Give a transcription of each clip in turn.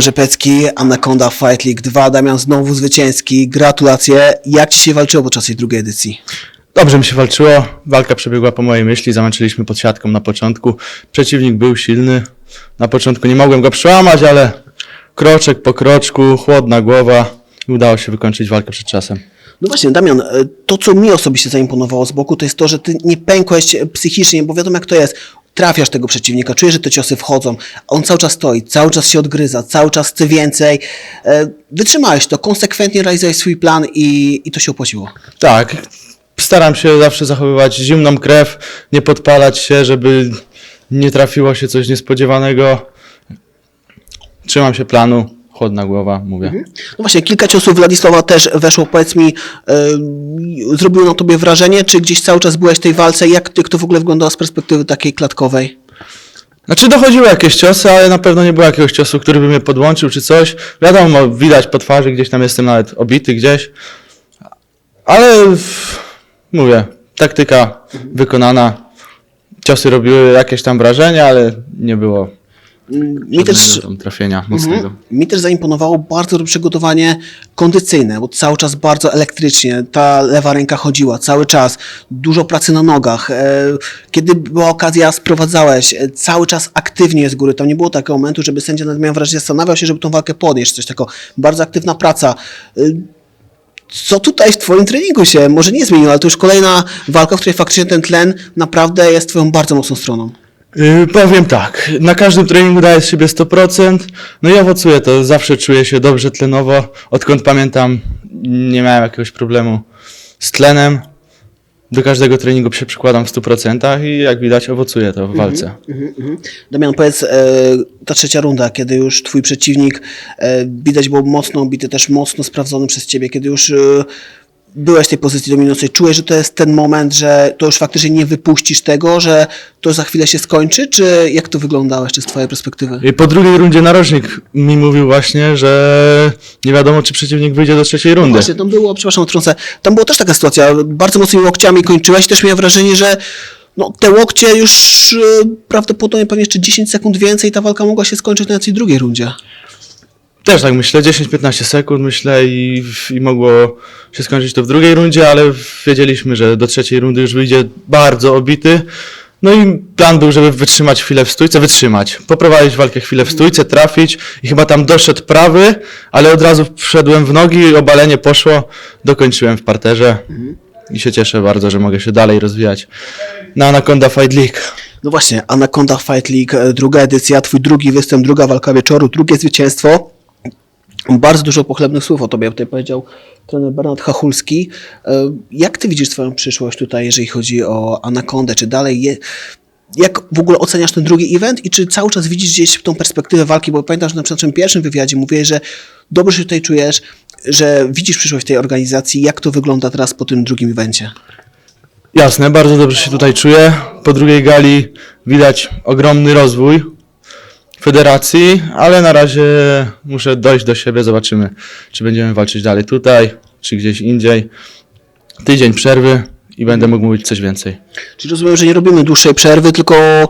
Rzepecki, Anaconda Fight League 2, Damian znowu zwycięski, gratulacje. Jak Ci się walczyło podczas tej drugiej edycji? Dobrze mi się walczyło, walka przebiegła po mojej myśli, zamęczyliśmy pod siatką na początku. Przeciwnik był silny, na początku nie mogłem go przełamać, ale kroczek po kroczku, chłodna głowa i udało się wykończyć walkę przed czasem. No właśnie, Damian, e, to co mi osobiście zaimponowało z boku, to jest to, że Ty nie pękłeś psychicznie, bo wiadomo jak to jest. Trafiasz tego przeciwnika, czujesz, że te ciosy wchodzą, on cały czas stoi, cały czas się odgryza, cały czas chce więcej. E, Wytrzymałeś to, konsekwentnie realizowałeś swój plan i, i to się opłaciło. Tak, staram się zawsze zachowywać zimną krew, nie podpalać się, żeby nie trafiło się coś niespodziewanego. Trzymam się planu, chłodna głowa, mówię. No właśnie, kilka ciosów Władysława też weszło, powiedz mi, e, zrobiło na tobie wrażenie, czy gdzieś cały czas byłeś w tej walce? Jak, jak to w ogóle wyglądało z perspektywy takiej klatkowej? Znaczy dochodziły jakieś ciosy, ale na pewno nie było jakiegoś ciosu, który by mnie podłączył czy coś. Wiadomo, widać po twarzy, gdzieś tam jestem nawet obity gdzieś. Ale w- mówię, taktyka wykonana. Ciosy robiły jakieś tam wrażenie, ale nie było Mi też, tam trafienia mocnego. Mhm. Mi też zaimponowało bardzo dobre przygotowanie kondycyjne, bo cały czas bardzo elektrycznie ta lewa ręka chodziła, cały czas, dużo pracy na nogach. E, Kiedy była okazja, sprowadzałeś e, cały czas aktywnie z góry. Tam nie było takiego momentu, żeby sędzia nawet miał wrażenie, zastanawiał się, żeby tą walkę podnieść, coś takiego. Bardzo aktywna praca. E, Co tutaj w Twoim treningu się może nie zmieniło, ale to już kolejna walka, w której faktycznie ten tlen naprawdę jest Twoją bardzo mocną stroną. Yy, powiem tak, na każdym treningu daję z siebie 100%, no i owocuje to, zawsze czuję się dobrze tlenowo, odkąd pamiętam nie miałem jakiegoś problemu z tlenem, do każdego treningu się przykładam w 100% i jak widać owocuje to w walce. Mhm, mhm. Damian, powiedz, e, ta trzecia runda, kiedy już twój przeciwnik e, widać był mocno bity, też mocno sprawdzony przez ciebie, kiedy już e, byłeś w tej pozycji dominującej, czułeś, że to jest ten moment, że to już faktycznie nie wypuścisz tego, że to za chwilę się skończy, czy jak to wyglądało jeszcze z twojej perspektywy? I po drugiej rundzie narożnik mi mówił właśnie, że nie wiadomo czy przeciwnik wyjdzie do trzeciej rundy. Właśnie, tam było, przepraszam, trącę, tam była też taka sytuacja, bardzo mocnymi łokciami kończyłeś, też miałem wrażenie, że no, te łokcie już e, prawdopodobnie pewnie jeszcze 10 sekund więcej ta walka mogła się skończyć na tej drugiej rundzie. Też tak myślę, 10-15 sekund myślę i, i mogło się skończyć to w drugiej rundzie, ale wiedzieliśmy, że do trzeciej rundy już wyjdzie bardzo obity. No i plan był, żeby wytrzymać chwilę w stójce, wytrzymać, poprowadzić walkę chwilę w stójce, trafić i chyba tam doszedł prawy, ale od razu wszedłem w nogi, obalenie poszło, dokończyłem w parterze i się cieszę bardzo, że mogę się dalej rozwijać na Anaconda Fight League. No właśnie, Anaconda Fight League, druga edycja, twój drugi występ, druga walka wieczoru, drugie zwycięstwo. Bardzo dużo pochlebnych słów o tobie tutaj powiedział trener Bernard Hachulski. E, Jak ty widzisz swoją przyszłość tutaj, jeżeli chodzi o Anacondę? Czy dalej je... Jak w ogóle oceniasz ten drugi event i czy cały czas widzisz gdzieś tą perspektywę walki? Bo pamiętam, że na tym pierwszym wywiadzie mówiłeś, że dobrze się tutaj czujesz, że widzisz przyszłość tej organizacji. Jak to wygląda teraz po tym drugim evencie? Jasne, bardzo dobrze się tutaj czuję. Po drugiej gali widać ogromny rozwój federacji, ale na razie muszę dojść do siebie. Zobaczymy, czy będziemy walczyć dalej tutaj, czy gdzieś indziej. Tydzień przerwy i będę mógł mówić coś więcej. Czyli rozumiem, że nie robimy dłuższej przerwy, tylko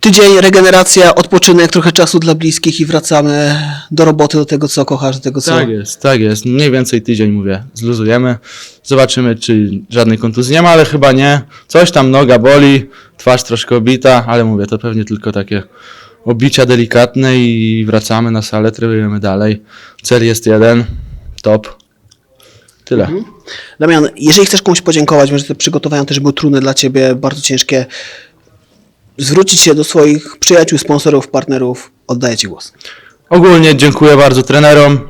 tydzień, regeneracja, odpoczynek, trochę czasu dla bliskich i wracamy do roboty, do tego, co kochasz, do tego, co... Tak jest, tak jest. Mniej więcej tydzień mówię, zluzujemy. Zobaczymy, czy żadnej kontuzji nie ma, ale chyba nie. Coś tam noga boli, twarz troszkę obita, ale mówię, to pewnie tylko takie obicia delikatne i wracamy na salę, trenujemy dalej. Cel jest jeden, top. Tyle. Damian, jeżeli chcesz komuś podziękować, może te przygotowania też były trudne dla Ciebie, bardzo ciężkie, zwrócić się do swoich przyjaciół, sponsorów, partnerów, oddaję Ci głos. Ogólnie dziękuję bardzo trenerom,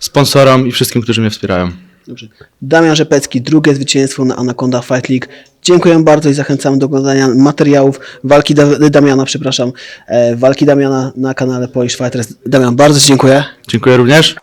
sponsorom i wszystkim, którzy mnie wspierają. Dobrze. Damian Rzepecki, drugie zwycięstwo na Anaconda Fight League. Dziękuję bardzo i zachęcam do oglądania materiałów walki da- Damiana, przepraszam, e, walki Damiana na kanale Polish Fighters. Damian, bardzo dziękuję. Dziękuję również.